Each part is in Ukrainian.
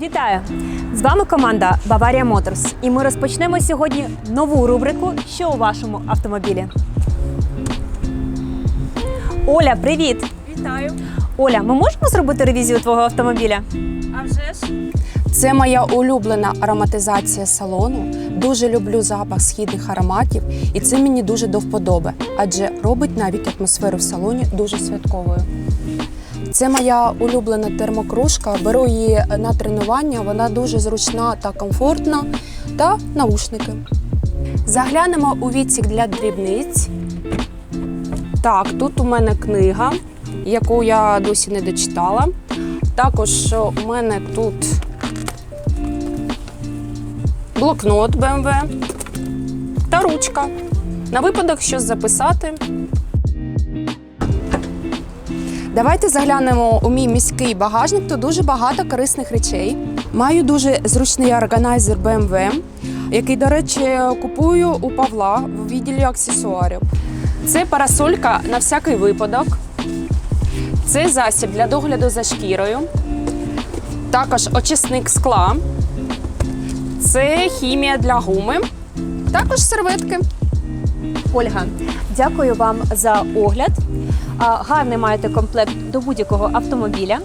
Вітаю! З вами команда Баварія Моторс. І ми розпочнемо сьогодні нову рубрику Що у вашому автомобілі. Оля, привіт! Вітаю. Оля, ми можемо зробити ревізію твого автомобіля? А вже ж Це моя улюблена ароматизація салону. Дуже люблю запах східних ароматів, і це мені дуже до вподоби, адже робить навіть атмосферу в салоні дуже святковою. Це моя улюблена термокружка. Беру її на тренування. Вона дуже зручна та комфортна. Та наушники. Заглянемо у відсік для дрібниць. Так, тут у мене книга, яку я досі не дочитала. Також у мене тут блокнот BMW та ручка. На випадок щось записати. Давайте заглянемо у мій міський багажник. Тут дуже багато корисних речей. Маю дуже зручний органайзер BMW, який, до речі, купую у Павла в відділі аксесуарів. Це парасолька на всякий випадок. Це засіб для догляду за шкірою. Також очисник скла. Це хімія для гуми. Також серветки. Ольга, дякую вам за огляд. Гарний маєте комплект до будь-якого автомобіля.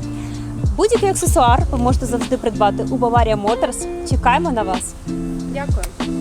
Будь-який аксесуар ви можете завжди придбати у Баварія Моторс. Чекаємо на вас. Дякую.